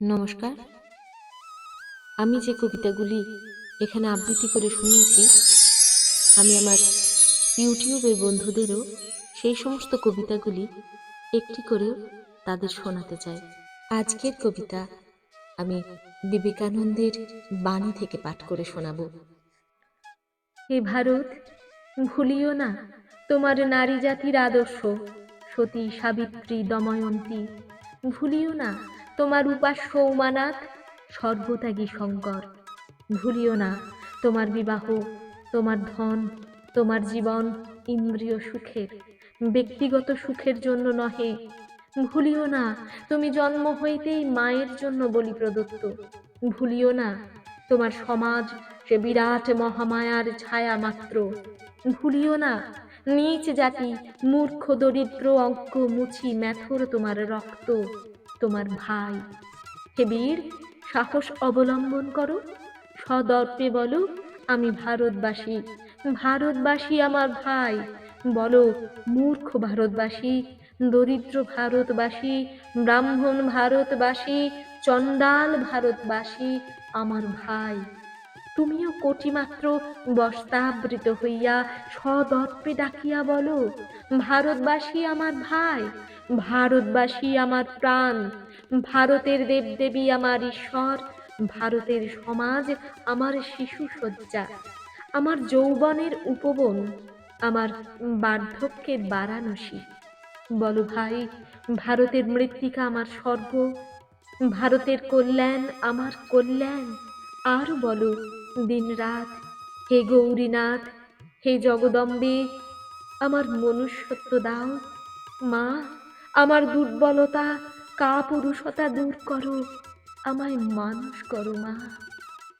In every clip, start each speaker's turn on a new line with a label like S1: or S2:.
S1: নমস্কার। আমি যে কবিতাগুলি এখানে আবৃত্তি করে শুনিয়েছি, আমি আমার ইউটিউবের বন্ধুদেরও সেই সমস্ত কবিতাগুলি একটি করেও তাদের শোনাতে চাই। আজকের কবিতা আমি বিবেকানন্দের বাণী থেকে পাঠ করে শোনাবো। হে ভারত, ভুলিও না তোমার নারী জাতির আদর্শ, সতী সাবিত্রী দময়ন্তী। ভুলিও না তোমার উপাস্য উমানাথ সর্বত্যাগী শঙ্কর। ভুলিও না তোমার বিবাহ, তোমার ধন, তোমার জীবন ইন্দ্রিয় সুখের। ব্যক্তিগত সুখের জন্য নহে, ভুলিও না তুমি জন্ম হইতেই মায়ের জন্য বলি প্রদত্ত। ভুলিও না তোমার সমাজ সে বিরাট মহামায়ার ছায়া মাত্র। ভুলিও না নিচ জাতি মূর্খ দরিদ্র অজ্ঞ মুছি ম্যাথর তোমার রক্ত। তোমার ভাই। হে বীর, সাহস অবলম্বন করো। সদর্পে বলো, আমি ভারতবাসী। ভারতবাসী আমার ভাই। বলো, মূর্খ ভারতবাসী, দরিদ্র ভারতবাসী, ব্রাহ্মণ ভারতবাসী, চণ্ডাল ভারতবাসী আমার ভাই। তুমিও কোটিমাত্র বস্তাবৃত হইয়া সদর্পে ডাকিয়া বলো, ভারতবাসী আমার ভাই, ভারতবাসী আমার প্রাণ, ভারতের দেবদেবী আমার ঈশ্বর, ভারতের সমাজ আমার শিশু শয্যা, আমার যৌবনের উপবন, আমার বার্ধক্যের বারাণসী। বলো ভাই, ভারতের মৃত্তিকা আমার স্বর্গ, ভারতের কল্যাণ আমার কল্যাণ। আর বলো দিন রাত হে গৌরীনাথ, হে জগদম্বে, আমার মনুষ্যত্ব দাও। মা, আমার দুর্বলতা, কাপুরুষতা দূর করো। আমায় মানুষ করো, মা।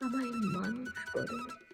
S1: আমায় মানুষ করো।